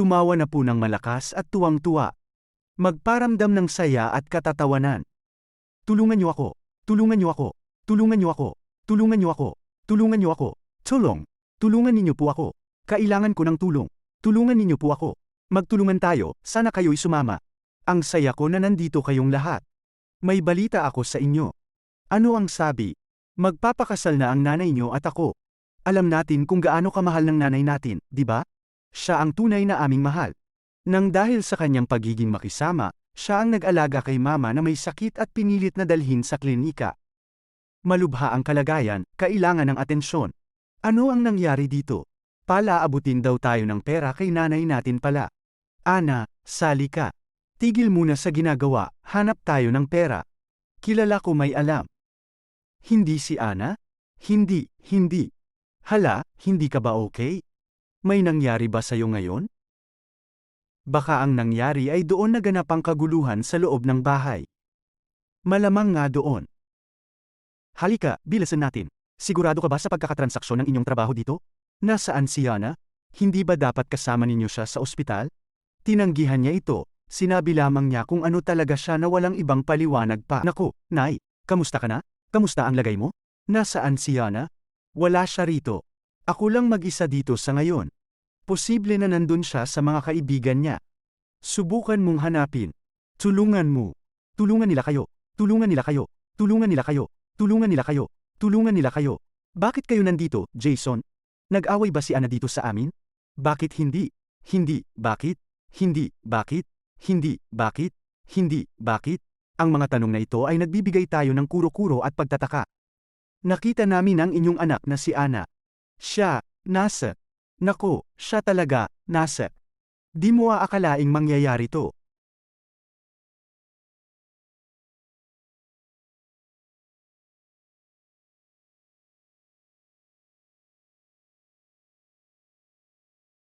Tumawa na po ng malakas at tuwang-tuwa. Magparamdam ng saya at katatawanan. Tulungan niyo ako. Tulungan niyo ako. Tulungan niyo ako. Tulungan niyo ako. Tulungan niyo ako. Tulong. Tulungan ninyo po ako. Kailangan ko ng tulong. Tulungan ninyo po ako. Magtulungan tayo, sana kayo'y sumama. Ang saya ko na nandito kayong lahat. May balita ako sa inyo. Ano ang sabi? Magpapakasal na ang nanay niyo at ako. Alam natin kung gaano kamahal ng nanay natin, di ba? Siya ang tunay na aming mahal. Nang dahil sa kanyang pagiging makisama, siya ang nag-alaga kay mama na may sakit at pinilit na dalhin sa klinika. Malubha ang kalagayan, kailangan ng atensyon. Ano ang nangyari dito? Palaabutin daw tayo ng pera kay nanay natin pala. Ana, sali ka. Tigil muna sa ginagawa, hanap tayo ng pera. Kilala ko may alam. Hindi si Ana? Hindi, hindi. Hala, hindi ka ba okay? May nangyari ba sa'yo ngayon? Baka ang nangyari ay doon naganap ang kaguluhan sa loob ng bahay. Malamang nga doon. Halika, bilasan natin. Sigurado ka ba sa pagkakatransaksyon ng inyong trabaho dito? Nasaan si Yana? Hindi ba dapat kasama ninyo siya sa ospital? Tinanggihan niya ito, sinabi lamang niya kung ano talaga siya na walang ibang paliwanag pa. Naku, Nay, kamusta ka na? Kamusta ang lagay mo? Nasaan si Yana? Wala siya rito. Ako lang mag-isa dito sa ngayon. Posible na nandun siya sa mga kaibigan niya. Subukan mong hanapin. Tulungan mo. Tulungan nila kayo. Tulungan nila kayo. Tulungan nila kayo. Tulungan nila kayo. Tulungan nila kayo. Bakit kayo nandito, Jason? Nag-away ba si Ana dito sa amin? Bakit hindi? Hindi, bakit? Hindi, bakit? Hindi, bakit? Hindi, bakit? Ang mga tanong na ito ay nagbibigay tayo ng kuro-kuro at pagtataka. Nakita namin ang inyong anak na si Ana. Siya, nasa. Nako, siya talaga, nasa. Di mo aakalaing mangyayari to.